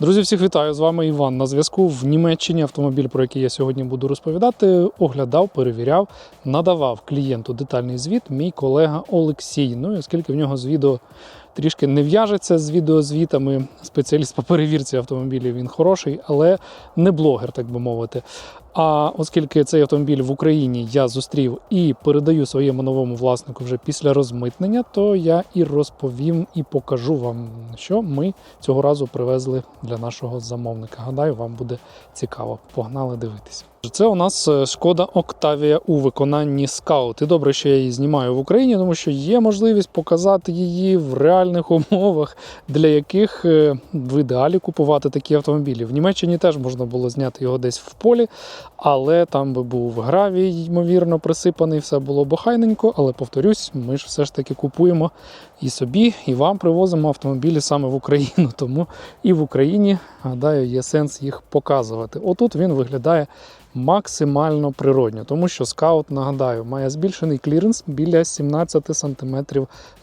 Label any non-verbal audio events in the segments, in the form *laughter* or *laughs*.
Друзі, всіх вітаю! З вами Іван. На зв'язку в Німеччині автомобіль, про який я сьогодні буду розповідати, оглядав, перевіряв, надавав клієнту детальний звіт мій колега Олексій. Ну і оскільки в нього з відео трішки не в'яжеться з відеозвітами, спеціаліст по перевірці автомобілів він хороший, але не блогер, так би мовити. А оскільки цей автомобіль в Україні я зустрів і передаю своєму новому власнику вже після розмитнення, то я і розповім і покажу вам, що ми цього разу привезли для нашого замовника. Гадаю, вам буде цікаво. Погнали дивитися. Це у нас е, шкода Октавія у виконанні скаут. І добре, що я її знімаю в Україні, тому що є можливість показати її в реальних умовах, для яких е, в ідеалі купувати такі автомобілі. В Німеччині теж можна було зняти його десь в полі, але там би був гравій, ймовірно, присипаний, все було бохайненько. Але повторюсь, ми ж все ж таки купуємо і собі, і вам привозимо автомобілі саме в Україну. *laughs* Тому і в Україні, гадаю, є сенс їх показувати. Отут він виглядає максимально природньо, тому що скаут, нагадаю, має збільшений кліренс біля 17 см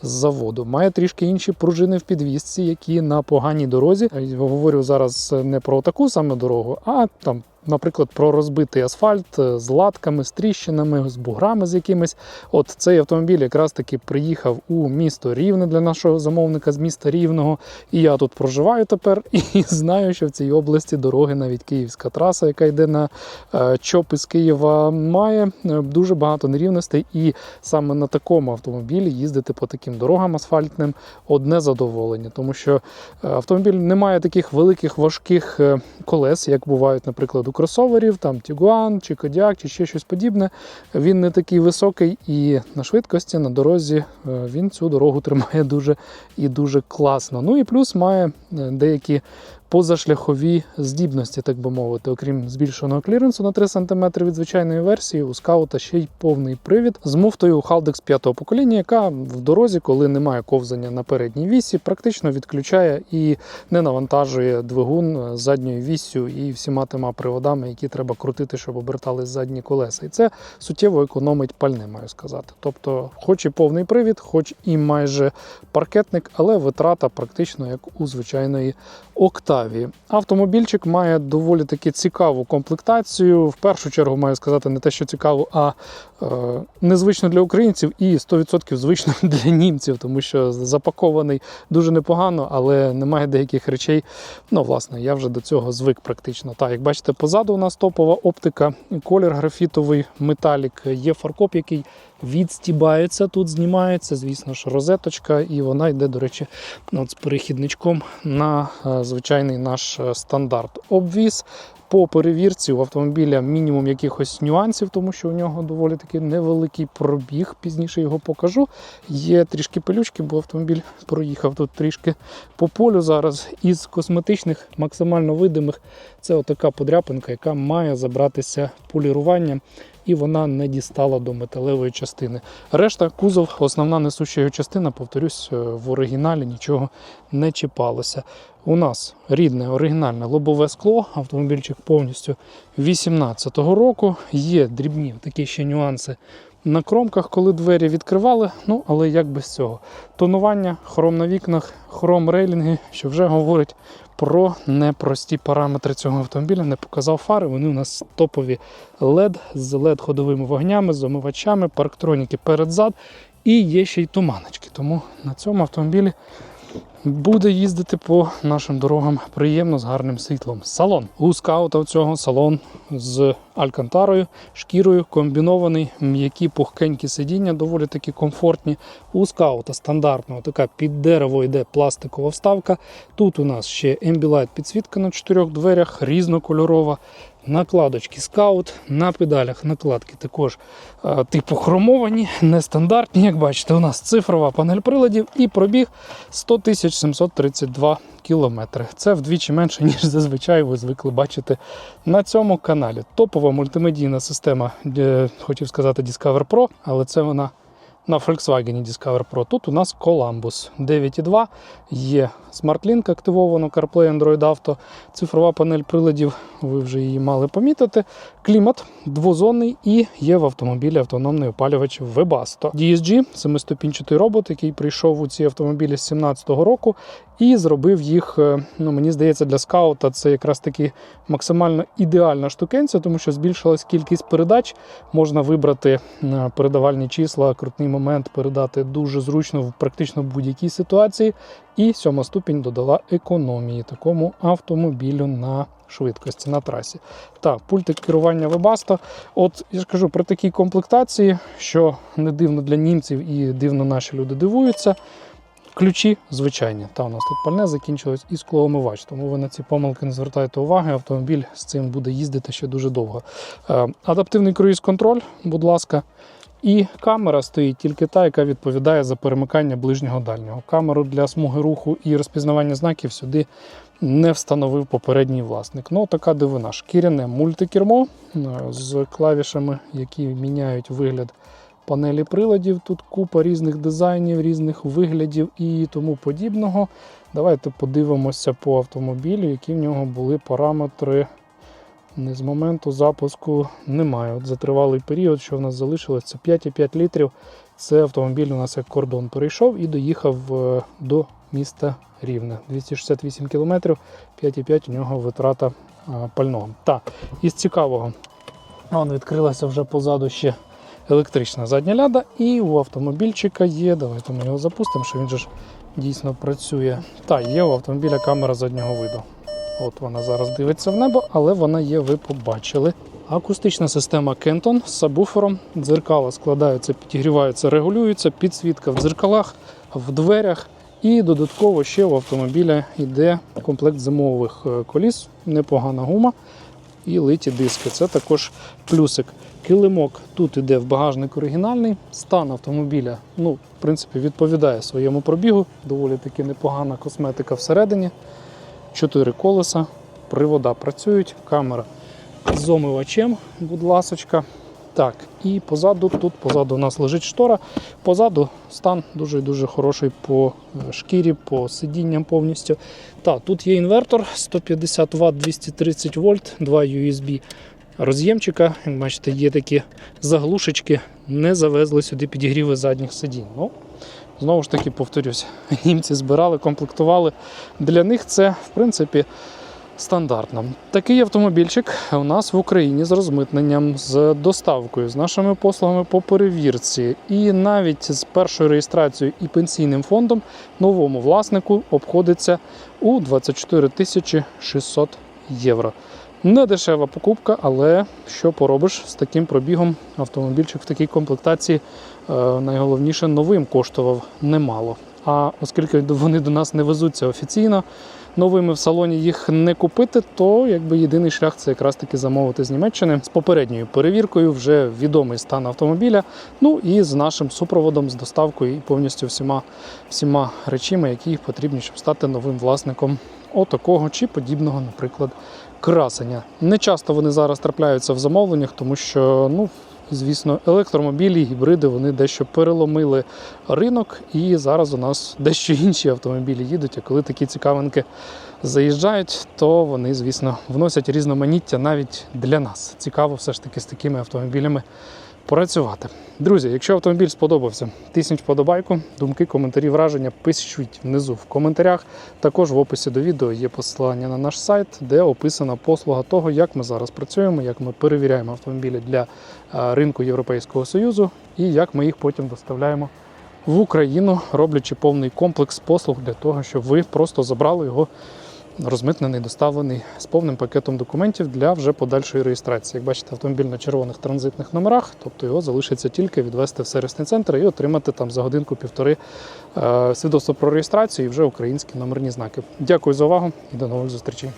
з заводу. Має трішки інші пружини в підвісці, які на поганій дорозі. Я говорю зараз не про таку саме дорогу, а там. Наприклад, про розбитий асфальт е, з латками, з тріщинами, з буграми з якимись. От цей автомобіль якраз таки приїхав у місто Рівне для нашого замовника з міста Рівного. І я тут проживаю тепер *laughs* і знаю, що в цій області дороги, навіть київська траса, яка йде на е, ЧОП із Києва, має е, дуже багато нерівностей. І саме на такому автомобілі їздити по таким дорогам асфальтним одне задоволення, тому що е, автомобіль не має таких великих важких е, колес, як бувають, наприклад, у кросоверів, там Tiguan чи Kodiaq, чи ще щось подібне. Він не такий високий і на швидкості на дорозі він цю дорогу тримає дуже і дуже класно. Ну і плюс має деякі позашляхові здібності, так би мовити, окрім збільшеного кліренсу на 3 см від звичайної версії, у скаута ще й повний привід з муфтою Haldex 5 покоління, яка в дорозі, коли немає ковзання на передній вісі, практично відключає і не навантажує двигун задньою віссю і всіма тима приводами, які треба крутити, щоб обертались задні колеса. І це суттєво економить пальне, маю сказати. Тобто, хоч і повний привід, хоч і майже паркетник, але витрата практично як у звичайної Октавії. Автомобільчик має доволі таки цікаву комплектацію. В першу чергу маю сказати не те, що цікаву, а незвично для українців і 100% звично *laughs* для німців, тому що запакований дуже непогано, але немає деяких речей. Ну, власне, я вже до цього звик практично. Так, як бачите, позаду у нас топова оптика, колір графітовий металік, є фаркоп, який відстібається, тут знімається, звісно ж, розеточка, і вона йде, до речі, от з перехідничком на е, звичайний наш е, стандарт. Обвіз по перевірці у автомобіля мінімум якихось нюансів, тому що у нього доволі таки невеликий пробіг. Пізніше його покажу. Є трішки пилючки, бо автомобіль проїхав тут трішки по полю зараз. Із косметичних, максимально видимих, це отака подряпинка, яка має забратися поліруванням. І вона не дістала до металевої частини. Решта кузов, основна несуща його частина, повторюсь, е, в оригіналі нічого не чіпалося. У нас рідне оригінальне лобове скло, автомобільчик повністю 18-го року. Є дрібні такі ще нюанси на кромках, коли двері відкривали. Ну, але як без цього. Тонування, хром на вікнах, хром рейлінги, що вже говорить про непрості параметри цього автомобіля. Не показав фари. Вони у нас топові LED з LED ходовими вогнями, з омивачами, парктроніки перед-зад. І є ще й туманочки. Тому на цьому автомобілі буде їздити по нашим дорогам приємно з гарним світлом. Салон у скаута цього салон з алькантарою, шкірою, комбінований, м'які пухкенькі сидіння, доволі таки комфортні. У скаута стандартного така під дерево йде пластикова вставка. Тут у нас ще Ambilight підсвітка на чотирьох дверях, різнокольорова. Накладочки скаут на педалях накладки також е, типу хромовані, нестандартні. Як бачите, у нас цифрова панель приладів і пробіг 100 732 кілометри. Це вдвічі менше, ніж зазвичай ви звикли бачити на цьому каналі. Топова мультимедійна система, хотів сказати Discover Pro, але це вона на Volkswagen Discover Pro. Тут у нас Columbus 9.2, є SmartLink активовано, CarPlay, Android Auto, цифрова панель приладів, ви вже її мали помітити. Клімат двозонний і є в автомобілі автономний опалювач Webasto. DSG – семиступінчатий робот, який прийшов у ці автомобілі з 2017 року і зробив їх, е, ну мені здається, для скаута це якраз таки максимально ідеальна штукенця, тому що збільшилась кількість передач. Можна вибрати е, передавальні числа, крутний момент, передати дуже зручно в практично будь-якій ситуації. І сьома ступінь додала економії такому автомобілю на швидкості на трасі. Так, пультик керування Webasto. От я ж кажу при такій комплектації, що не дивно для німців і дивно наші люди дивуються. Ключі звичайні. Та у нас тут пальне закінчилось і склоомивач, тому ви на ці помилки не звертайте уваги. Автомобіль з цим буде їздити ще дуже довго. Е, Адаптивний круїз-контроль, будь ласка. І камера стоїть тільки та, яка відповідає за перемикання ближнього дальнього. Камеру для смуги руху і розпізнавання знаків сюди не встановив попередній власник. Ну, така дивина. Шкіряне мультикермо е, з клавішами, які міняють вигляд панелі приладів. Тут купа різних дизайнів, різних виглядів і тому подібного. Давайте подивимося по автомобілю, які в нього були параметри. З моменту запуску немає. От за тривалий період, що в нас залишилось, це 5,5 літрів. Це автомобіль у нас як кордон перейшов і доїхав е, до міста Рівне. 268 кілометрів, 5,5 у нього витрата пального. Так, із цікавого, вон відкрилася вже позаду ще електрична задня ляда, і у автомобільчика є. Давайте ми його запустимо, що він же ж дійсно працює. Та, є у автомобіля камера заднього виду. От вона зараз дивиться в небо, але вона є, ви побачили. Акустична система Kenton з сабвуфером. Дзеркала складаються, підігріваються, регулюються, підсвітка в дзеркалах, в дверях. І додатково ще в автомобіля йде комплект зимових е, коліс, непогана гума і литі диски. Це також плюсик. Килимок тут іде в багажник оригінальний. Стан автомобіля, ну, в принципі, відповідає своєму пробігу. Доволі таки непогана косметика всередині. Чотири колеса, привода працюють, камера з омивачем, будь ласочка. Так, і позаду, тут позаду у нас лежить штора. Позаду стан дуже дуже хороший по е, шкірі, по сидінням повністю. Так, тут є інвертор 150 Вт 230 вольт, 2 USB роз'ємчика. Як бачите, є такі заглушечки, не завезли сюди підігріви задніх сидінь. Ну, знову ж таки, повторюсь, *laughs* німці збирали, комплектували. Для них це, в принципі, стандартно. Такий автомобільчик у нас в Україні з розмитненням, з доставкою, з нашими послугами по перевірці, і навіть з першою реєстрацією і пенсійним фондом новому власнику обходиться у 24 тисячі 600 євро. Не дешева покупка, але що поробиш з таким пробігом автомобільчик в такій комплектації е, найголовніше новим коштував немало. А оскільки вони до нас не везуться офіційно, новими в салоні їх не купити, то якби єдиний шлях це якраз таки замовити з Німеччини з попередньою перевіркою, вже відомий стан автомобіля. Ну і з нашим супроводом, з доставкою і повністю всіма всіма речами, які потрібні, щоб стати новим власником отакого чи подібного, наприклад, красення. Не часто вони зараз трапляються в замовленнях, тому що ну. Звісно, електромобілі, гібриди вони дещо переломили ринок, і зараз у нас дещо інші автомобілі їдуть. А коли такі цікавинки заїжджають, то вони, звісно, вносять різноманіття навіть для нас. Цікаво все ж таки з такими автомобілями працювати. Друзі, якщо автомобіль сподобався, тисніть вподобайку, думки, коментарі, враження пишіть внизу в коментарях. Також в описі до відео є посилання на наш сайт, де описана послуга того, як ми зараз працюємо, як ми перевіряємо автомобілі для е, ринку Європейського Союзу і як ми їх потім доставляємо в Україну, роблячи повний комплекс послуг для того, щоб ви просто забрали його розмитнений, доставлений з повним пакетом документів для вже подальшої реєстрації. Як бачите, автомобіль на червоних транзитних номерах, тобто його залишиться тільки відвести в сервісний центр і отримати там за годинку-півтори е, свідоцтво про реєстрацію і вже українські номерні знаки. Дякую за увагу і до нових зустрічей.